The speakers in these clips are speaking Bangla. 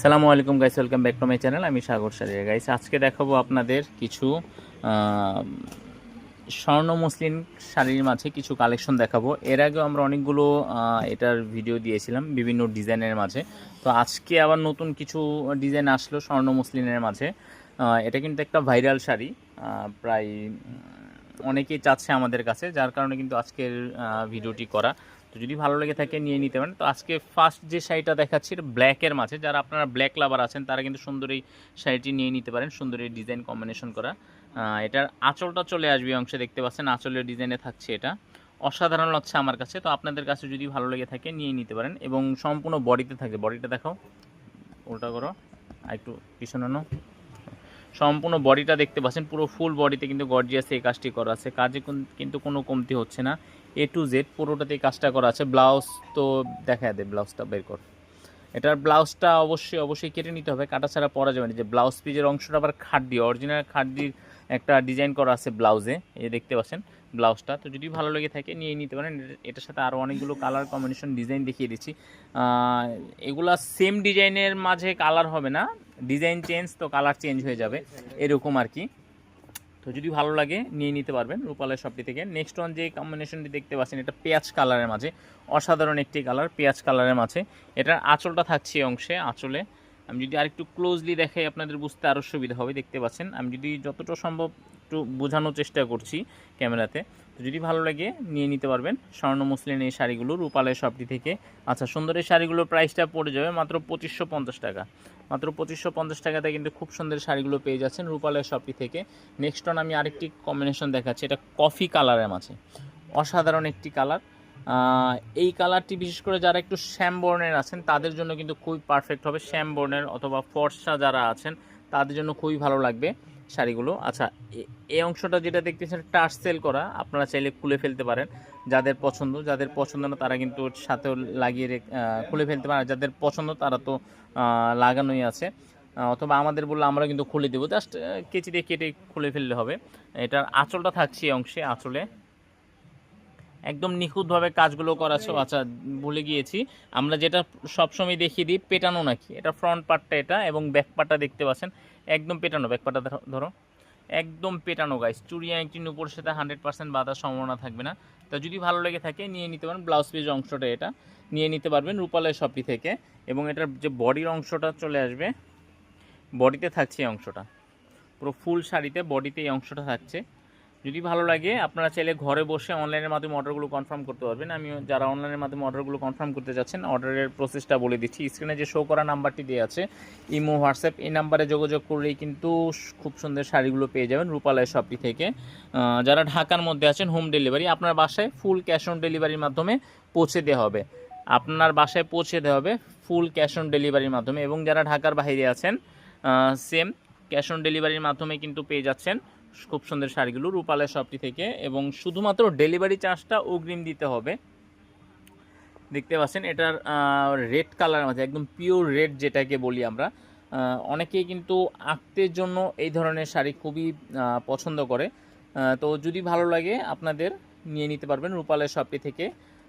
সালামু আলাইকুম guys welcome back to my channel আমি সাগর সারিয়া গাইস আজকে দেখাবো আপনাদের কিছু স্বর্ণ মুসলিম শাড়ির মাঝে কিছু কালেকশন দেখাবো। এর আগেও আমরা অনেকগুলো এটার ভিডিও দিয়েছিলাম, বিভিন্ন ডিজাইনের মাঝে। তো আজকে আবার নতুন কিছু ডিজাইন আসলো স্বর্ণ মুসলিমের মাঝে। এটা কিন্তু একটা ভাইরাল শাড়ি। প্রায় অনেকেই চাচ্ছে আমাদের কাছে, যার কারণে কিন্তু আজকের ভিডিওটি করা। তো যদি ভালো লেগে থাকে, নিয়ে নিতে পারেন। তো আজকে ফার্স্ট যে শাড়িটা দেখাচ্ছি, এটা ব্ল্যাকের মাঝে। যারা আপনারা ব্ল্যাক লাভার আছেন, তারা কিন্তু সুন্দর এই শাড়িটি নিয়ে নিতে পারেন, সুন্দর এই ডিজাইন কম্বিনেশন করা এটার আঁচলটা চলে আসবে অংশে, দেখতে পাচ্ছেন, আঁচলের ডিজাইনে থাকছে এটা। অসাধারণ লাগছে আমার কাছে। তো আপনাদের কাছে যদি ভালো লেগে থাকে, নিয়ে নিতে পারেন এবং সম্পূর্ণ বডিতে থাকবে বডিটা দেখাও, উল্টা করো একটু নাও। সম্পূর্ণ বডিটা দেখতে পাচ্ছেন, পুরো ফুল বডিতে কিন্তু গর্জিয়াস এই কাজটি করা আছে। কাজে কোন- কিন্তু কোনো কমতি হচ্ছে না। এ টু জেড পুরোটাতে এই কাজটা করা আছে। ব্লাউজ তো দেখা দেয় ব্লাউজটা বের কর। এটার ব্লাউজটা অবশ্যই অবশ্যই কেটে নিতে হবে। কাটা ছাড়া পরা যাবে না। যে ব্লাউজ পিজের অংশটা আবার খাট দিয়ে অরিজিনাল খাড্ডির একটা ডিজাইন করা আছে ব্লাউজে, এই দেখতে পাচ্ছেন ব্লাউজটা। তো যদি ভালো লেগে থাকে, নিয়ে নিতে পারেন। এটার- সাথে আরও অনেকগুলো কালার কম্বিনেশন ডিজাইন দেখিয়ে দিচ্ছি। এগুলা সেম ডিজাইনের মাঝে কালার হবে না। ডিজাইন চেঞ্জ তো কালার চেঞ্জ হয়ে যাবে। এরকম আর কি। তো যদি ভালো লাগে, নিয়ে নিতে পারবেন রূপালয় শপটি থেকে। নেক্সট ওয়ান যে কম্বিনেশনটি দেখতে পাচ্ছেন, এটা পেঁয়াজ কালারের মাঝে। অসাধারণ একটি কালার পেঁয়াজ কালারের মাঝে। এটার আঁচলটা থাকছে অংশে, আঁচলে। আমি যদি আরেকটু ক্লোজলি দেখাই, আপনাদের বুঝতে আরও সুবিধা হবে, দেখতে পাচ্ছেন। আমি যদি যতটা সম্ভব একটু বোঝানোর চেষ্টা করছি ক্যামেরাতে, তো যদি ভালো লাগে, নিয়ে নিতে পারবেন। স্বর্ণ মুসলিম এই শাড়িগুলো, রূপালয় শপটি থেকে। আচ্ছা সুন্দর এই শাড়িগুলোর প্রাইসটা পড়ে যাবে মাত্র পঁচিশশো পঞ্চাশ টাকা। মাত্র পঁচিশশো পঞ্চাশ টাকাতে কিন্তু খুব সুন্দর শাড়িগুলো পেয়ে যাচ্ছেন রূপালয় শপটি থেকে। নেক্সট অন আমি আরেকটি কম্বিনেশন দেখাচ্ছি, এটা কফি কালারের মাঝে। অসাধারণ একটি কালার এই কালারটি বিশেষ করে যারা একটু শ্যাম বর্ণের আছেন, তাদের জন্য কিন্তু খুবই পারফেক্ট হবে শ্যাম বর্ণের অথবা ফর্সা যারা আছেন, তাদের জন্য খুবই ভালো লাগবে শাড়িগুলো। আচ্ছা এই অংশটা যেটা দেখতেছেন সেল করা, আপনারা চাইলে খুলে ফেলতে পারেন যাদের পছন্দ। যাদের পছন্দ না, তারা কিন্তু সাথেও লাগিয়ে খুলে ফেলতে আর যাদের পছন্দ, তারা তো লাগানোই আছে। অথবা আমাদের বললে আমরা কিন্তু খুলে দেবো। জাস্ট কেচি দিয়ে কেটে খুলে ফেললে হবে। এটার আঁচলটা থাকছে এই অংশে, আঁচলে। একদম নিখুঁতভাবে কাজগুলো করা আছে আচ্ছা ভুলে গিয়েছি। আমরা যেটা সবসময় দেখিয়ে দিই পেটানো নাকি? এটা ফ্রন্ট পার্টটা এটা এবং ব্যাক পার্টটা দেখতে পাচ্ছেন। একদম পেটানো ব্যাক পার্টটা ধরো- একদম পেটানো গাইস চুড়িয়া একটি উপর সাথে হান্ড্রেড পার্সেন্ট বাঁধার সম্ভাবনা থাকবে না। তা যদি ভালো লেগে থাকে নিয়ে নিতে পারেন ব্লাউজ পিস অংশটা এটা। নিয়ে নিতে পারবেন রূপালয় শপটি থেকে এবং এটার যে বডির অংশটা চলে আসবে বডিতে থাকছে এই অংশটা। পুরো ফুল শাড়িতে বডিতে এই অংশটা থাকছে। যদি ভালো লাগে, আপনারা চাইলে ঘরে বসে অনলাইনের মাধ্যমে অর্ডারগুলো কনফার্ম করতে পারবেন। আমি যারা অনলাইনের মাধ্যমে অর্ডারগুলো কনফার্ম করতে যাচ্ছেন অর্ডারের প্রসেসটা বলে দিচ্ছি। স্ক্রিনে যে শো করা নাম্বারটি দেওয়া আছে ইমো হোয়াটসঅ্যাপ এই নাম্বারে যোগাযোগ করলেই কিন্তু খুব সুন্দর শাড়িগুলো পেয়ে যাবেন রূপালয় শপটি থেকে। যারা ঢাকার মধ্যে আছেন হোম ডেলিভারি আপনার বাসায় ফুল ক্যাশ অন ডেলিভারির মাধ্যমে পৌঁছে দেওয়া হবে। আপনার বাসায় পৌঁছে দেওয়া হবে ফুল ক্যাশ অন ডেলিভারির মাধ্যমে এবং যারা ঢাকার বাইরে আছেন সেম ক্যাশ অন ডেলিভারির মাধ্যমে কিন্তু পেয়ে যাচ্ছেন। খুব সুন্দর শাড়িগুলো রূপালয় শপটি থেকে এবং শুধুমাত্র ডেলিভারি চার্জটা অগ্রিম দিতে হবে। দেখতে পাচ্ছেন, এটার রেড কালার মাঝে একদম পিওর রেড যেটাকে বলি আমরা। অনেকেই কিন্তু আঁকতের জন্য এই ধরনের শাড়ি খুবই পছন্দ করে। তো যদি ভালো লাগে আপনাদের, নিয়ে নিতে পারবেন রূপালয় শপটি থেকে।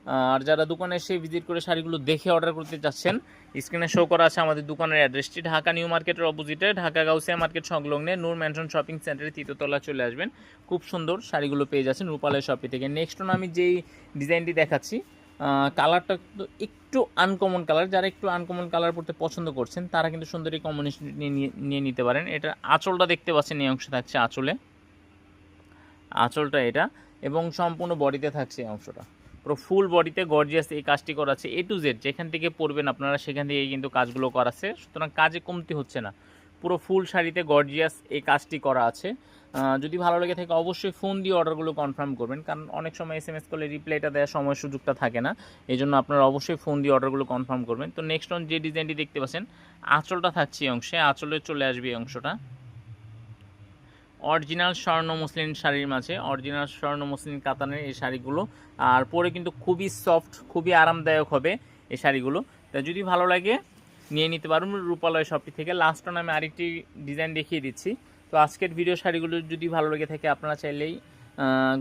আর যারা দোকানে এসে ভিজিট করে শাড়িগুলো দেখে অর্ডার করতে চাচ্ছেন স্ক্রিনে শো করা আছে আমাদের দোকানের অ্যাড্রেসটি ঢাকা নিউ মার্কেটের অপোজিটে ঢাকা গাউসিয়া মার্কেট সংলগ্নে নূর ম্যানশন শপিং সেন্টারে তৃতীয়তলা চলে আসবেন। খুব সুন্দর শাড়িগুলো পেয়ে যাচ্ছেন রূপালয় শপি থেকে। নেক্সট আমি যেই ডিজাইনটি দেখাচ্ছি কালারটা একটু আনকমন কালার যারা একটু আনকমন কালার পড়তে পছন্দ করছেন, তারা কিন্তু সুন্দরী কম্বিনেশন নিয়ে নিয়ে নিতে পারেন। এটা আঁচলটা দেখতে পাচ্ছেন, এই অংশে থাকছে আঁচলে। আঁচলটা এটা এবং সম্পূর্ণ বডিতে থাকছে এই অংশটা। পুরো ফুল বডিতে গর্জিয়াস এই কাজটি করা আছে এ টু জেড যেখান থেকে পড়বেন আপনারা, সেখান থেকে কিন্তু কাজগুলো করা আছে সুতরাং কাজে কমতি হচ্ছে না। পুরো ফুল শাড়িতে গর্জিয়াস এই কাজটি করা আছে। যদি ভালো লেগে থাকে অবশ্যই ফোন দিয়ে অর্ডারগুলো কনফার্ম করবেন। কারণ অনেক সময় এস এম এস করলে রিপ্লাইটা দেওয়ার সময় সুযোগটা থাকে না। এই জন্য আপনারা অবশ্যই ফোন দিয়ে অর্ডারগুলো কনফার্ম করবেন। তো নেক্সট অন যে ডিজাইনটি দেখতে পাচ্ছেন, আঁচলটা থাকছে এই অংশে, আঁচলে চলে আসবে এই অংশটা। অরিজিনাল স্বর্ণ মুসলিম শাড়ির মাঝে, অরিজিনাল স্বর্ণ মুসলিম কাতানের এই শাড়িগুলো। আর পরে কিন্তু খুবই সফট খুবই আরামদায়ক হবে এই শাড়িগুলো। তা যদি ভালো লাগে, নিয়ে নিতে পারুন রূপালয় শপটি থেকে। লাস্ট আমি আরেকটি ডিজাইন দেখিয়ে দিচ্ছি। তো আজকের ভিডিও শাড়িগুলো যদি ভালো লেগে থাকে, আপনারা চাইলেই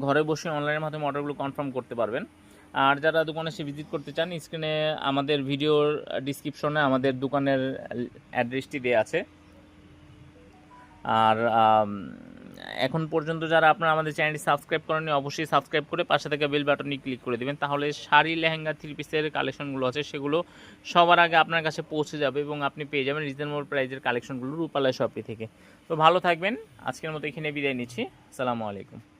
ঘরে বসে অনলাইনের মাধ্যমে অর্ডারগুলো কনফার্ম করতে পারবেন। আর যারা দোকানে এসে ভিজিট করতে চান স্ক্রিনে আমাদের ভিডিওর ডিসক্রিপশনে আমাদের দোকানের অ্যাড্রেসটি দেওয়া আছে। আর এখন পর্যন্ত যারা আপনারা আমাদের চ্যানেলটি সাবস্ক্রাইব করেননি, অবশ্যই সাবস্ক্রাইব করে পাশে থেকে বেল বাটনটি ক্লিক করে দেবেন। তাহলে শাড়ি, লেহেঙ্গা, থ্রি পিসের কালেকশনগুলো আছে, সেগুলো সবার আগে আপনার কাছে পৌঁছে যাবে এবং আপনি পেয়ে যাবেন রিজনেবল প্রাইজের কালেকশনগুলো রূপালয় শপি থেকে। তো ভালো থাকবেন। আজকের মতো এখানে বিদায় নিচ্ছি। আসসালামু আলাইকুম।